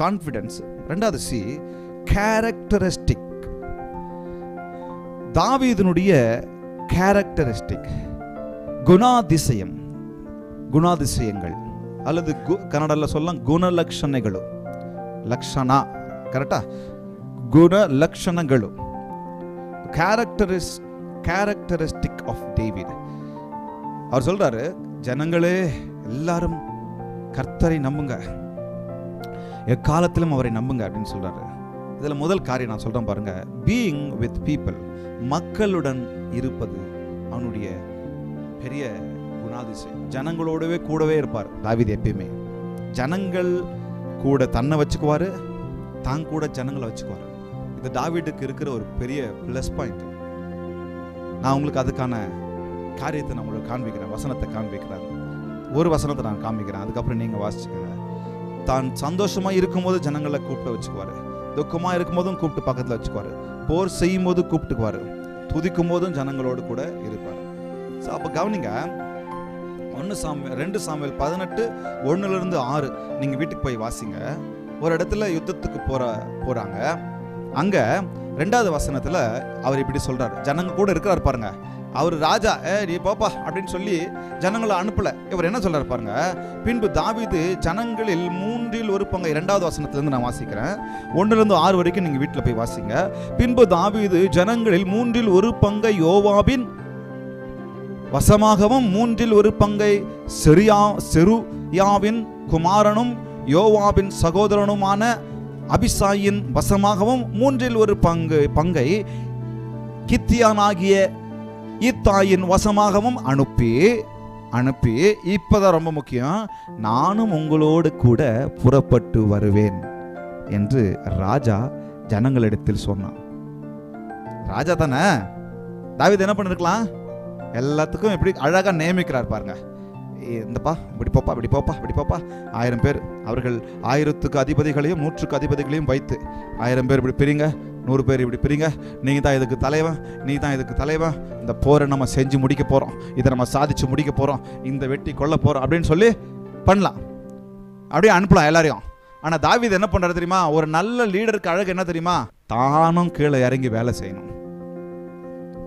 Confidence ரெண்டாவது C characteristic தாவீதனுடைய characteristic குணாதிசயம். குணாதிசயங்கள். அல்லது கு கன்னடாவில் சொல்லலாம் குணலக்ஷணைகளும் லக்ஷணா கரெக்டா குணலக்ஷணங்களும் கேரக்டரிஸ் கேரக்டரிஸ்டிக் ஆஃப் டேவிட் அவர் சொல்கிறாரு ஜனங்களே எல்லாரும் கர்த்தரை நம்புங்க. எக்காலத்திலும் அவரை நம்புங்க அப்படின்னு சொல்கிறாரு இதில் முதல் காரியம் நான் சொல்கிறேன் பாருங்க. பீயிங் வித் பீப்புள் மக்களுடன் இருப்பது அவனுடைய பெரிய குணாதிசயம். ஜனங்களோடவே கூடவே இருப்பார் தாவீது எப்பயுமே. ஜனங்கள் கூட தன்னை வச்சுக்குவார் தான் கூட ஜனங்களை வச்சுக்குவார். இது தாவீதுக்கு இருக்கிற ஒரு பெரிய ப்ளஸ் பாயிண்ட் நான் உங்களுக்கு அதுக்கான காரியத்தை நான் உங்களுக்கு காண்பிக்கிறேன் வசனத்தை காண்பிக்கிறேன். ஒரு வசனத்தை நான் காமிக்கிறேன் அதுக்கப்புறம் நீங்கள் வாசிச்சுக்கோங்க. தான் சந்தோஷமா இருக்கும்போது ஜனங்களை கூப்பிட்டு வச்சுக்குவாரு. துக்கமா இருக்கும்போதும் கூப்பிட்டு பக்கத்தில் வச்சுக்குவார். போர் செய்யும் போது கூப்பிட்டுக்குவார். துதிக்கும் போதும் ஜனங்களோடு கூட இருப்பார். ஸோ அப்போ கவனிங்க. ஒன்று சாமி ரெண்டு சாமியல் பதினெட்டு ஒன்றுலேருந்து ஆறு. நீங்கள் வீட்டுக்கு போய் வாசிங்க. ஒரு இடத்துல யுத்தத்துக்கு போற போறாங்க. அங்க ரெண்டாவது வசனத்துல அவர் இப்படி சொல்றாரு. ஜனங்க கூட இருக்கிறார் பாருங்க. அவர் ராஜா ஏ நீ போப்பா அப்படின்னு சொல்லி ஜனங்களை அனுப்பல. இவர் என்ன சொல்றாரு பாருங்க பின்பு தாவிது ஜனங்களில் மூன்றில் ஒரு பங்கை இரண்டாவது வசனத்திலிருந்து நான் வாசிக்கிறேன். ஒன்றுல இருந்து ஆறு வரைக்கும் நீங்க வீட்டில் போய் வாசிங்க. பின்பு தாவிது ஜனங்களில் மூன்றில் ஒரு பங்கை யோவாவின் வசமாகவும் மூன்றில் ஒரு பங்கை செரியா செருயாவின் குமாரனும் யோவாவின் சகோதரனுமான அபிசாயின் வசமாகவும் மூன்றில் ஒரு பங்கு பங்கை கித்தியானாகிய இத்தாயின் வசமாகவும் அனுப்பி அனுப்பி இப்பதான் ரொம்ப முக்கியம். நானும் உங்களோடு கூட புறப்பட்டு வருவேன் என்று ராஜா ஜனங்களிடத்தில் சொன்னான். ராஜா தானே? தாவீது என்ன பண்ணிருக்கலாம்? எல்லாத்துக்கும் எப்படி அழகா நியமிக்கிறார் பாருங்க. இந்தப்பா இப்படி போப்பா இப்படி போப்பா இப்படி போப்பா. ஆயிரம் பேர் அவர்கள் ஆயிரத்துக்கு அதிபதிகளையும் நூற்றுக்கு அதிபதிகளையும் வைத்து ஆயிரம் பேர் இப்படி பிரிங்க. நூறு பேர் இப்படி பிரிங்க. நீங்கள் தான் இதுக்கு தலைவன் நீ தான் இதுக்கு தலைவன். இந்த போரை நம்ம செஞ்சு முடிக்க போகிறோம் இதை நம்ம சாதிச்சு முடிக்க போகிறோம் இந்த வெட்டி கொல்ல போகிறோம் அப்படின்னு சொல்லி பண்ணலாம். அப்படியே அனுப்பலாம் எல்லாரையும். ஆனால் தாவீது என்ன பண்ணுறது தெரியுமா? ஒரு நல்ல லீடருக்கு அழகு என்ன தெரியுமா? தானும் கீழே இறங்கி வேலை செய்யணும்.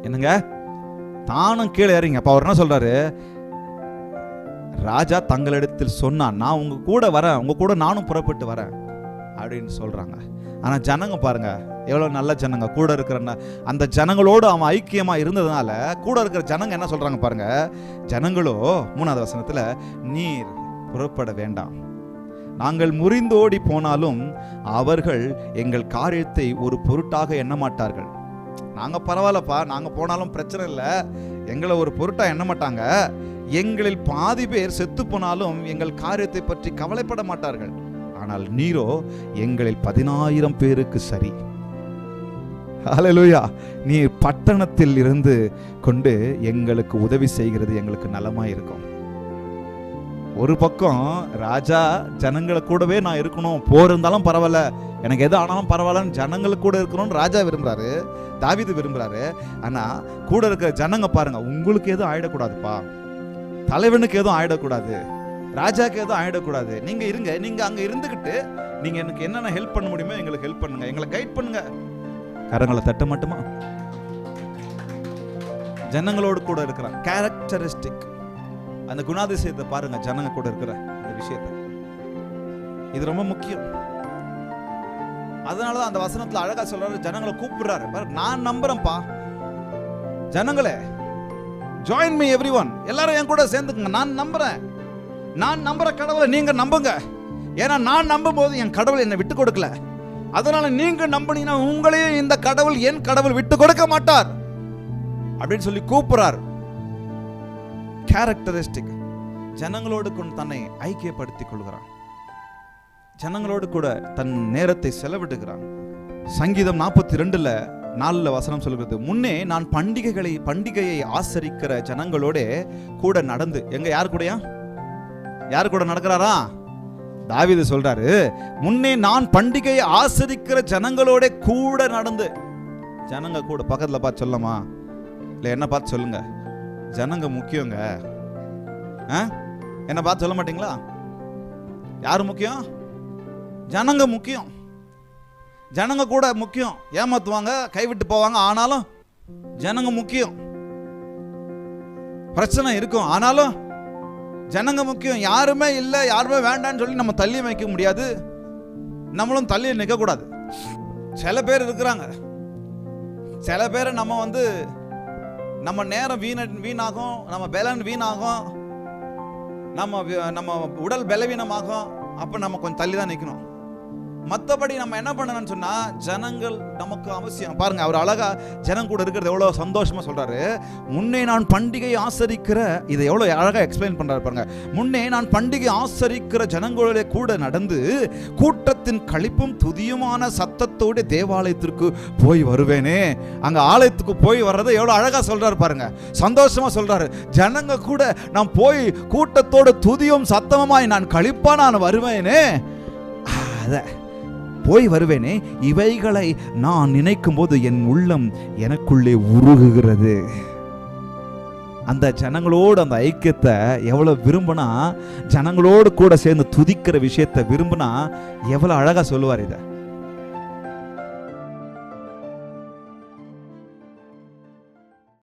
என்னங்க? தானும் கீழே இறங்கி. அப்போ அவர் என்ன சொல்றாரு? ராஜா தங்களிடத்தில் சொன்னான் நான் உங்க கூட வரேன். உங்க கூட நானும் புறப்பட்டு வரேன். அப்படின்னு சொல்றாங்க. ஆனா ஜனங்க பாருங்க எவ்வளோ நல்ல ஜனங்க கூட இருக்கிற அந்த ஜனங்களோடு அவன் ஐக்கியமாக இருந்ததுனால கூட இருக்கிற ஜனங்க என்ன சொல்கிறாங்க பாருங்க ஜனங்களோ மூணாவது வசனத்தில் நீர் புறப்பட வேண்டாம். நாங்கள் முறிந்தோடி போனாலும் அவர்கள் எங்கள் காரியத்தை ஒரு பொருட்டாக எண்ண மாட்டார்கள். பரவாயில்லப்பா நாங்கள் போனாலும் பிரச்சனை இல்லை. எங்களை ஒரு பொருட்டாக எண்ண மாட்டாங்க. எங்களில் பாதி பேர் செத்து போனாலும் எங்கள் காரியத்தை பற்றி கவலைப்பட மாட்டார்கள். ஆனால் நீரோ எங்களில் பதினாயிரம் பேருக்கு சரி. ஹலலூயா நீர் பட்டணத்தில் இருந்து கொண்டு எங்களுக்கு உதவி செய்கிறது எங்களுக்கு நலமா இருக்கும் ஒரு பக்கம் ராஜா ஜனங்களை கூடவே நான் இருக்கணும் போர் இருந்தாலும் பரவாயில்ல. எனக்கு எது ஆனாலும் பரவாயில்லன்னு ஜனங்களுக்கு கூட இருக்கணும்னு ராஜா விரும்புறாரு தாவிது விரும்புறாரு. ஆனா கூட இருக்கிற ஜனங்க பாருங்க உங்களுக்கு எதுவும் ஆயிடக்கூடாதுப்பா. தலைவனுக்கு எதுவும் ஆயிடக்கூடாது. ராஜாக்கு எதுவும் ஆயிடக்கூடாது. நீங்க இருங்க நீங்க அங்கே இருந்துகிட்டு நீங்க எனக்கு என்னென்ன ஹெல்ப் பண்ண முடியுமோ எங்களுக்கு ஹெல்ப் பண்ணுங்க. எங்களை கைட் பண்ணுங்க. கரங்களை தட்ட மட்டுமா? ஜனங்களோடு கூட இருக்கிற கேரக்டரிஸ்டிக் அந்த குணாதிசயத்தை பாருங்க ஜனங்க கூட இருக்கிற இந்த விஷயத்தை. இது ரொம்ப முக்கியம். அதனாலதான் அந்த வசனத்துல அழகா சொல்றாரு ஜனங்களை கூப்பிடுறாரு. பாரு, நான் நம்புறேன்ப்பா. ஜனங்களே ஜாயின் மீ எவ்ரி ஒன் எல்லாரும் என் கூட சேர்ந்துக்குங்க. நான் நம்புறேன். நான் நம்புற கடவுளை நீங்க நம்புங்க. ஏன்னா நான் நம்பும் போது என் கடவுள் என்னை விட்டு கொடுக்கல. அதனால நீங்க நம்பினீங்கன்னா உங்களையும் இந்த கடவுள் என் கடவுள் விட்டு கொடுக்க மாட்டார். அப்படின்னு சொல்லி கூப்பிடுறார். கேரக்டரிஸ்டிக் ஜனங்களோடு கொண்டு தன்னை ஐக்கியப்படுத்திக் கொள்கிறான். ஜனங்களோடு கூட தன் நேரத்தை செலவிடுகிறான். சங்கீதம் நாற்பத்தி ரெண்டுல நாலுல வசனம் சொல்கிறது முன்னே நான் பண்டிகைகளை பண்டிகையை ஆசரிக்கிற ஜனங்களோட கூட நடந்து எங்க யார் கூடயா? யார் கூட நடக்கிறாரா? தாவிது சொல்றாரு முன்னே நான் பண்டிகையை ஆசிரிக்கிற ஜனங்களோட கூட நடந்து ஜனங்க கூட பக்கத்தில் பார்த்து சொல்லலாமா இல்லை என்ன பார்த்து சொல்லுங்க? ஜனங்க முக்கியங்க. ஆ? என்ன பார்த்து சொல்ல மாட்டீங்களா? யார் முக்கியம்? ஜனங்க முக்கியம். ஜனங்க கூட முக்கியம். ஏமாத்துவாங்க கைவிட்டு போவாங்க ஆனாலும் ஜனங்க முக்கியம். பிரச்சனை இருக்கும். ஆனாலும் ஜனங்க முக்கியம். யாருமே இல்லை யாருமே வேண்டாம்னு சொல்லி நம்ம தள்ளி வைக்க முடியாது. நம்மளும் தள்ளி நிற்கக்கூடாது சில பேர் இருக்கிறாங்க. சில பேரை நம்ம வந்து நம்ம நேரம் வீண வீணாகும் நம்ம பலன் வீணாகும் நம்ம நம்ம உடல் பலவீனமாகும் அப்போ நம்ம கொஞ்சம் தள்ளி தான் நிற்கணும் மற்றபடி நம்ம என்ன பண்ணணும்னு சொன்னால் ஜனங்கள் நமக்கு அவசியம். பாருங்க அவர் அழகா ஜனம் கூட இருக்கிறது எவ்வளோ சந்தோஷமா சொல்றாரு. முன்னே நான் பண்டிகை ஆசரிக்கிற இதை எவ்வளோ அழகாக எக்ஸ்பிளைன் பண்றாரு பாருங்க. முன்னே நான் பண்டிகை ஆசரிக்கிற ஜனங்களே கூட நடந்து கூட்டத்தின் கழிப்பும் துதியுமான சத்தத்தோடு தேவாலயத்திற்கு போய் வருவேனே. அங்கே ஆலயத்துக்கு போய் வர்றதை எவ்வளோ அழகாக சொல்றாரு பாருங்க. சந்தோஷமா சொல்றாரு. ஜனங்க கூட நான் போய் கூட்டத்தோட துதியும் சத்தமாய் நான் கழிப்பாக நான் வருவேனே. அதை போய் வருவேனே இவைகளை நான் நினைக்கும் போது என் உள்ளம் எனக்குள்ளே உருகுகிறது. அந்த ஜனங்களோடு அந்த ஐக்கியத்தை எவ்வளோ விரும்பினா ஜனங்களோடு கூட சேர்ந்து துதிக்கிற விஷயத்தை விரும்பினா எவ்வளோ அழகாக சொல்லுவார் இதை.